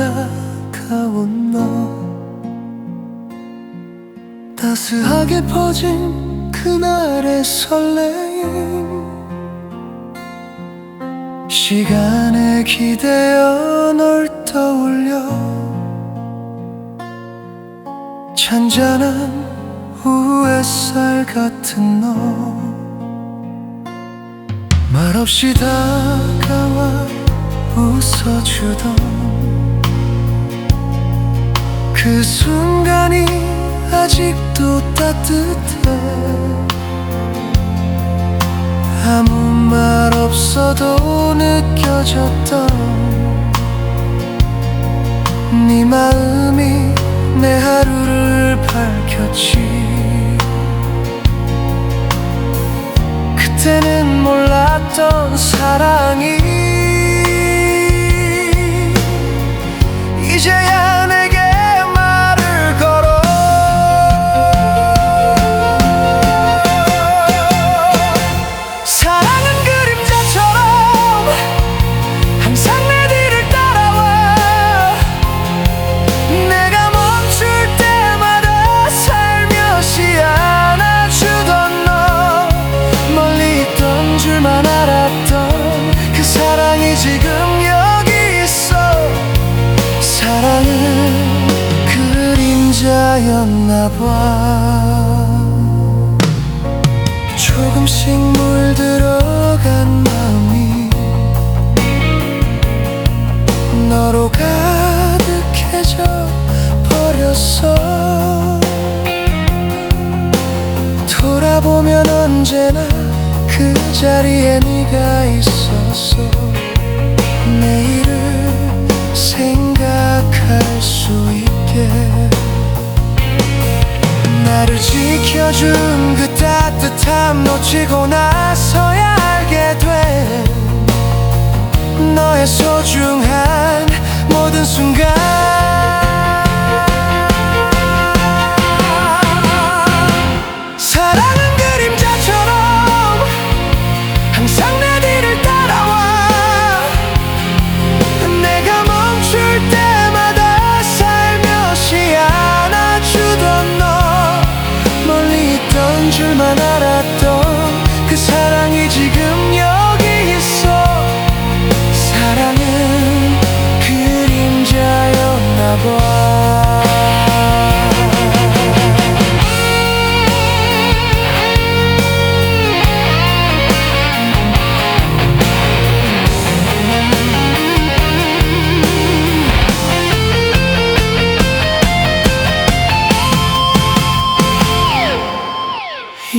다가온 너. 따스하게 퍼진 그날의 설레임. 시간에 기대어 널 떠올려. 잔잔한 우햇살 같은 너. 말없이 다가와 웃어주던 그 순간이 아직도 따뜻해. 아무 말 없어도 느껴졌던 네 마음이 내 하루를 밝 그림자였나 봐. 조금씩 물들어간 마음이 너로 가득해져 버렸어. 돌아보면 언제나 그 자리에 네가 있었어. 내 놓치고 나서야 알게 돼. 너의 소중한 모든 순간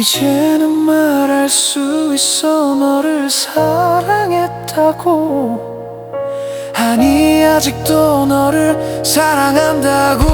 이제는 말할 수 있어 너를 사랑했다고. 아니 아직도 너를 사랑한다고